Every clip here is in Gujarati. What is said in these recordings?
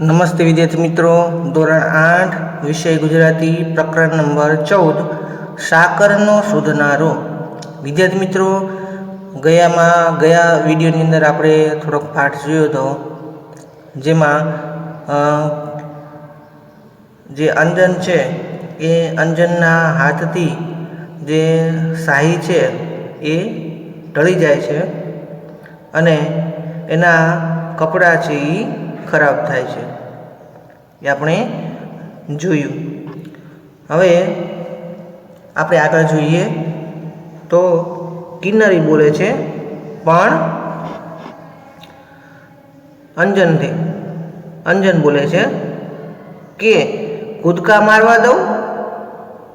નમસ્તે વિદ્યાર્થી મિત્રો. ધોરણ આઠ, વિષય ગુજરાતી પ્રકરણ નંબર ચૌદ, સાકરનો શોધનારો. વિદ્યાર્થી મિત્રો, ગયામાં, ગયા વિડીયોની અંદર આપણે થોડોક પાઠ જોયો હતો, જેમાં જે અંજન છે, એ અંજનના હાથથી જે શાહી છે, એ ઢળી જાય છે અને એના કપડાં છે એ ખરાબ થાય છે. એ આપણે જોયું. હવે આપણે આગળ જોઈએ તો કિન્નરી બોલે છે, પણ અંજનથી અંજન બોલે છે, કે કૂદકા મારવા દઉં?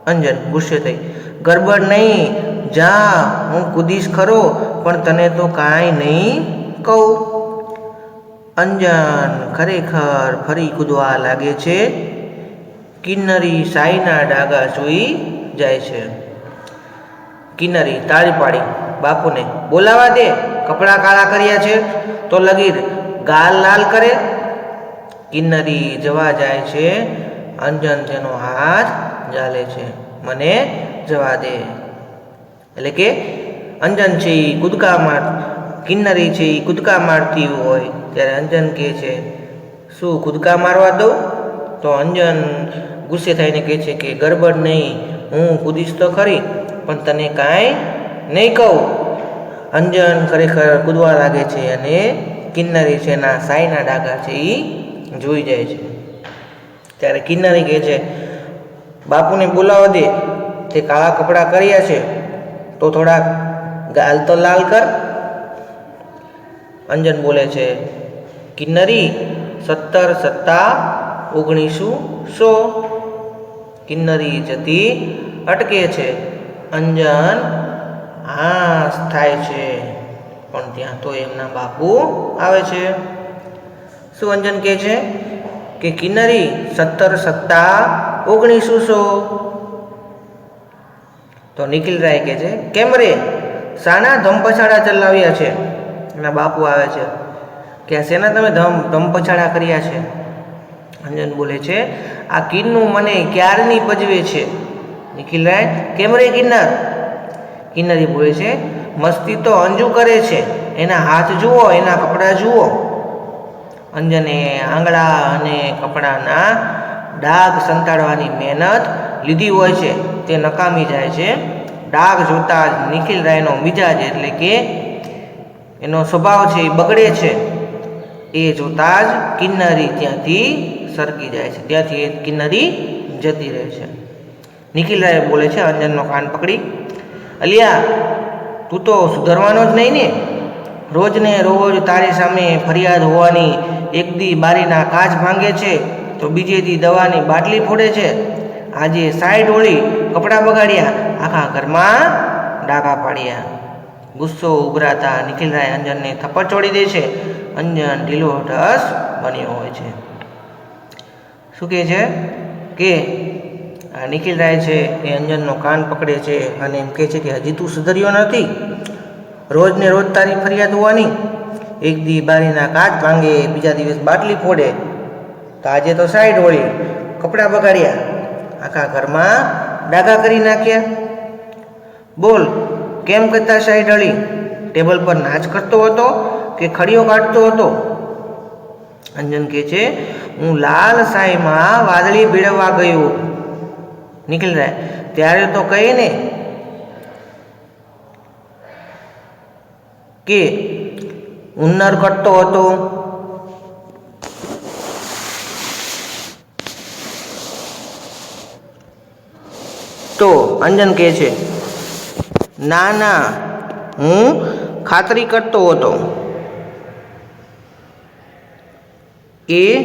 અંજન ગુસ્સે થઈ, ગરબડ નહીં, જા, હું કૂદીશ ખરો, પણ તને તો કાંઈ નહીં કહું. અંજન ખરેખર ફરી કૂદવા લાગે છે. કિન્નરી સાઈના ડાગા સૂઈ જાય છે. કિન્નરી તાળી પાડી બાપુને બોલાવા દે, કપડાં કાળા કર્યા છે તો લગીર ગાલ લાલ કરે. કિન્નરી જવા જાય છે, અંજન તેનો હાથ ઝાલે છે, મને જવા દે. એટલે કે અંજન છે એ કૂદકા માર, કિન્નરી છે એ કૂદકા મારતી હોય. ત્યારે અંજન કહે છે, શું કૂદકા મારવા દઉં? તો અંજન ગુસ્સે થઈને કહે છે કે, ગરબડ નહીં, હું કૂદીશ તો ખરી, પણ તને કાંઈ નહીં કહું. અંજન ખરેખર કૂદવા લાગે છે અને કિન્નરી છે એના સાઈના ડાઘા છે એ જોઈ જાય છે. ત્યારે કિન્નરી કહે છે, બાપુને બોલાવા દે, તે કાળા કપડાં કર્યા છે, તો થોડાક ગાલ તો લાલ કર. અંજન બોલે છે કિન્નરી સત્તર સત્તા ઓગણીસું સો. કિન્નરી જતી અટકે છે. અંજન હાશ થાય છે. પણ ત્યાં તો એમના બાપુ આવે છે. શું અંજન કહે છે? કે કિન્નરી સત્તર સત્તા ઓગણીસું સો. તો નિખિલ રાય કહે છે, કેમ રે? શાના ધમપછાડા ચલાવ્યા છે. એના બાપુ આવે છે. કે શેના તમે ધમ, ધમપછાડા કર્યા છે? અંજન બોલે છે, આ કિન્નું મને ક્યારની પજવે છે? નિખિલ રાય, કેમ રે કિન્નર કિન્નરી બોલે છે, મસ્તી તો અંજુ કરે છે, એના હાથ જુઓ, એના કપડાં જુઓ. અંજને આંગળા અને કપડાના ડાઘ સંતાડવાની મહેનત લીધી હોય છે, તે નકામી જાય છે. ડાઘ જોતા જ નિખિલ રાયનો મિજાજ એટલે કે એનો સ્વભાવ છે એ બગડે છે. એ જોતા જ કિન્નરી ત્યાંથી સરકી જાય છે. ત્યાંથી એ કિન્નરી જતી રહે છે. નિખિલ રાય બોલે છે અંજનનો કાન પકડી. અલિયા, તું તો સુધરવાનો જ નહીં ને? રોજ ને રોજ તારી સામે ફરિયાદ હોવાની એક દી બારીના કાચ ભાંગે છે, તો બીજે દી દવાની બાટલી ફોડે છે. આજે સાઈડ ઓળી કપડાં બગાડ્યા, આખા ઘરમાં ડાકા પાડ્યા. ગુસ્સો ઉભરાતા નિખિલરાય અંજનને થપ્પડ છોડી દે છે. અંજન ઢીલો ઢસ બન્યો હોય છે. શું કહે છે? કે આ નિખિલરાય છે એ અંજનનો કાન પકડે છે અને એમ કહે છે કે હજી તું સુધર્યો નથી. રોજને રોજ તારી ફરિયાદ હોવાની. એક દી બારીના કાચ ભાંગે બીજા દિવસ બાટલી ફોડે. તો આજે તો સાઈડ વળી કપડાં બગાડ્યા. આખા ઘરમાં ડાઘા કરી નાખ્યા. બોલ કેમ કરતા સાઈડ અળી ટેબલ પર નાચ કરતો હતો કે ખડીઓ કાઢતો હતો? અંજન કહે છે, હું લાલ સાઈમાં વાદળી ભેળવવા ગયો. નિખિલ રાય, ત્યારે તો કહે ને કે ઉન્નર કરતો હતો. તો અંજન કહે છે ના ના. હું ખાતરી કરતો હતો. એ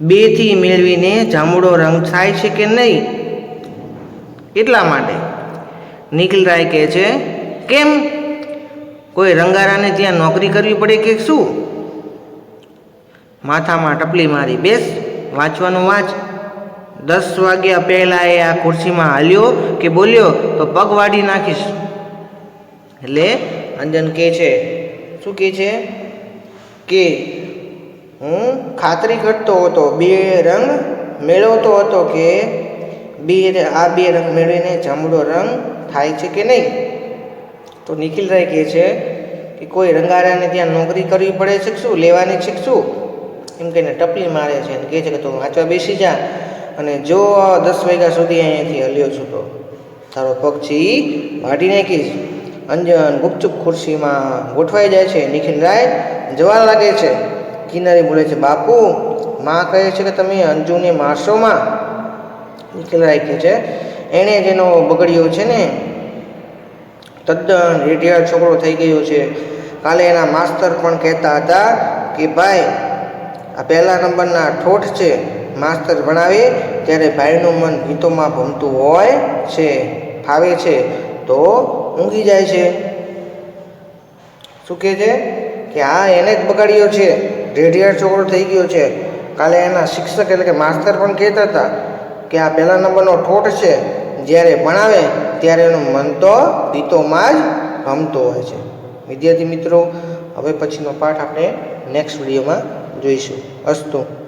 બેથી મેળવીને જાંબુડો રંગ થાય છે કે નહીં? એટલા માટે. નિખિલ રાય કહે છે, કેમ? કોઈ રંગારાને ત્યાં નોકરી કરવી પડે કે શું? માથામાં ટપલી મારી, બેસ, વાંચવાનું વાંચ. દસ વાગ્યા પહેલાં એ આ ખુરશીમાં હાલ્યો કે બોલ્યો, તો પગ વાડી નાખીશ. એટલે અંજન કહે છે, શું કહે છે? કે હું ખાતરી કરતો હતો, બે રંગ મેળવતો હતો કે બે આ બે રંગ મેળવીને જમડો રંગ થાય છે કે નહીં? તો નિખિલ રાય કહે છે કે કોઈ રંગારાને ત્યાં નોકરી કરવી પડે છે લેવાની છે એમ કહીને ટપલી મારે છે અને કહે છે કે તું વાંચવા બેસી જા. અને જો દસ વાગ્યા સુધી અહીંયાથી હલ્યો છું તો તારો પગ છે નાખીશ. અંજન ગુપચુપ ખુરશીમાં ગોઠવાઈ જાય છે, નિખિલ રાય જવા લાગે છે. કિનારી બોલે છે, બાપુ, માં કહે છે કે તમે અંજુને મારશો માં? નિખિલ રાય કહે છે, એણે જેનો બગડ્યો છે ને, તદ્દન રેડિયાળ છોકરો થઈ ગયો છે. કાલે એના માસ્તર પણ કહેતા હતા કે, ભાઈ, આ પહેલા નંબરના ઠોઠ છે. માસ્તર ભણાવે ત્યારે ભાઈનું મન ગીતોમાં ભમતું હોય છે, ફાવે છે, તો ઊંઘી જાય છે. શું કહે છે? કે આ એને જ બગાડ્યો છે. રેઢિયાળ છોકરો થઈ ગયો છે. કાલે એના શિક્ષક એટલે કે માસ્તર પણ કહેતા હતા કે આ પહેલા નંબરનો ઠોટ છે. જ્યારે ભણાવે ત્યારે એનું મન તો ગીતોમાં જ ભમતું હોય છે. વિદ્યાર્થી મિત્રો, હવે પછીનો પાઠ આપણે નેક્સ્ટ વિડીયોમાં જોઈશું. અસ્તુ.